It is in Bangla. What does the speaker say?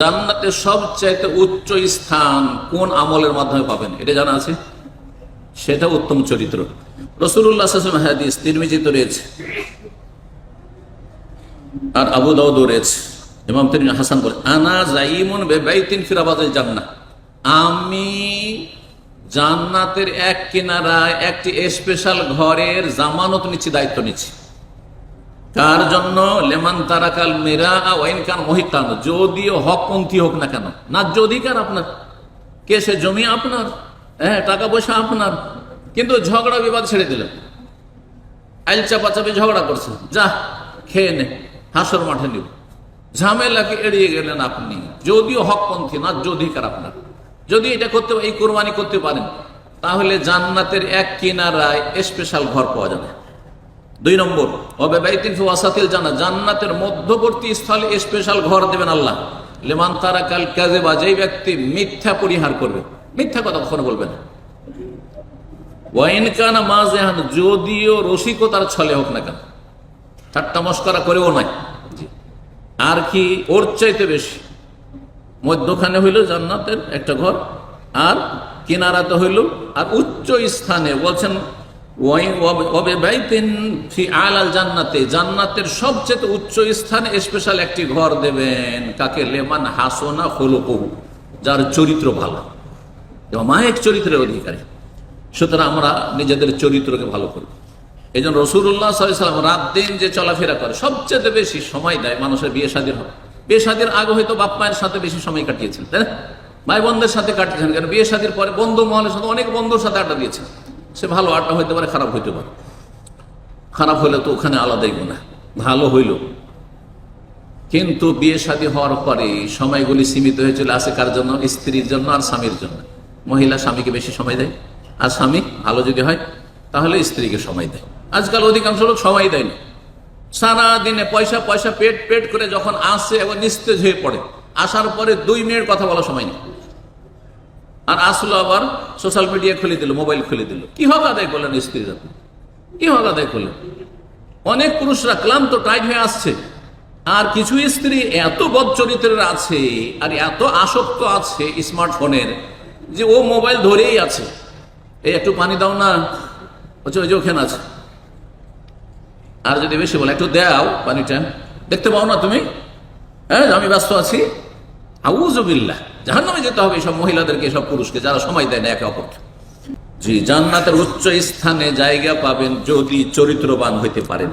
জান্নাতে সবচাইতে উচ্চ স্থান কোন আমলের মাধ্যমে পাবেন? এটা জানা আছে? সেটা উত্তম চরিত্র। রসুল্লাহ হাদিস রয়েছে। আর আবু দাউদ রয়েছে। ইমাম তিনি হাসান বলে, আনা জাইমুন বেবাইতিন ফিরাবাদের জান্নাত আমি জান্নাতের এক কিনারায় একটি স্পেশাল ঘরের জামানত নিচ্ছি, দায়িত্ব নিচ্ছি। কার জন্য লেমান তারাকাল মেরা ওয়াইন কান মহিকান যদিও হকপন্থী হোক না কেন ন্যায্য অধিকার আপনার কে জমি আপনার হ্যাঁ টাকা পয়সা আপনার, কিন্তু ঝগড়া বিবাদ ছেড়ে দিলেন আইল চাপাচাপি ঝগড়া করছে, যা, খেয়ে নে, হাসর মাঠে নিব। ঝামেলাকে এড়িয়ে গেলেন আপনি? যদিও হকপন্থী ন্যায্য অধিকার আপনার। যদি এটা করতে, এই কোরবানি করতে পারেন, তাহলে জান্নাতের এক কিনারায় স্পেশাল ঘর পাওয়া যাবে। দুই নম্বর অবেবাইতিন জানা জান্নাতের মধ্যবর্তী স্থলে স্পেশাল ঘর দেবেন আল্লাহ। লেমান তারা কাল কাজে বা যেই ব্যক্তি মিথ্যা পরিহার করবে, মিথ্যা কথা কখনো বলবে না। ওয়াইন কানা মাজেহান যদিও রসিকতার ছলে হোক না কেন, ঠাট্টা মস্করা করেও নাই। আর কি ওর চাইতে বেশি? মধ্যখানে হইল জান্নাতের একটা ঘর, আর কিনারাতে হইল, আর উচ্চ স্থানে বলছেন জান্নাতে, জান্নাতের সবচেয়ে উচ্চ স্থানে স্পেশাল একটি ঘর দেবেন। কাকে? লেমান হাসনা হলুকু যার চরিত্র ভালো। মায়ের চরিত্রের অধিকারী। সুতরাং আমরা নিজেদের চরিত্রকে ভালো করব এই জন্য রসুল্লাহ সাল্লাম রাত দিন যে চলাফেরা করে, সবচেয়ে বেশি সময় দেয় মানুষের বিয়ে শাদির হয় বিয়ে শাদির আগে হয়তো বাপ মায়ের সাথে বেশি সময় কাটিয়েছেন তাই না? ভাই বোনদের সাথে কাটিয়েছেন কারণ বিয়ে শাদির পরে বন্ধু মহলের সাথে অনেক বন্ধুর সাথে আড্ডা দিয়েছেন সে ভালো আড্ডা হইতে পারে, খারাপ হইতে পারে। খারাপ হইলে তো ওখানে আলাদাই গুণা ভালো হইল। কিন্তু বিয়ে শাদী হওয়ার পরে সময়গুলি সীমিত হয়ে চলে আসে কার জন্য? স্ত্রীর জন্য আর স্বামীর জন্য। মহিলা স্বামীকে বেশি সময় দেয়, আর স্বামী ভালো যদি হয়, তাহলে স্ত্রীকে সময় দেয়। আজকাল অধিকাংশ লোক সময় দেয়নি সারা দিনে পয়সা পয়সা, পেট পেট করে যখন আসে এবং নিস্তেজ হয়ে পড়ে। আসার পরে দুই মিনিট কথা বলার সময় নেই। আর আসলো আবার সোশ্যাল মিডিয়া খুলে দিল মোবাইল খুলে দিল। কি হক আদায় করলেন স্ত্রীর আপনি কি হক আদায় করলেন? অনেক পুরুষরা ক্লান্ত টাইট হয়ে আসছে। আর কিছু স্ত্রী এত বদ চরিত্রের আছে আর এত আসক্ত আছে স্মার্টফোনের যে ও মোবাইল ধরেই আছে। এই একটু পানি দাও না। ওই যে ওখানে আছে। আর যদি বেশি বলে, একটু দাও পানিটা। দেখতে পাও না তুমি? হ্যাঁ আমি ব্যস্ত আছি। আউজবিল্লাহ জাহান নামে যেতে হবে, সব মহিলাদেরকে, সব পুরুষকে, যারা সময় দেয় না, একে অপরকে। জি, জান্নাতের উচ্চ স্থানে জায়গা পাবেন যদি চরিত্রবান হইতে পারেন।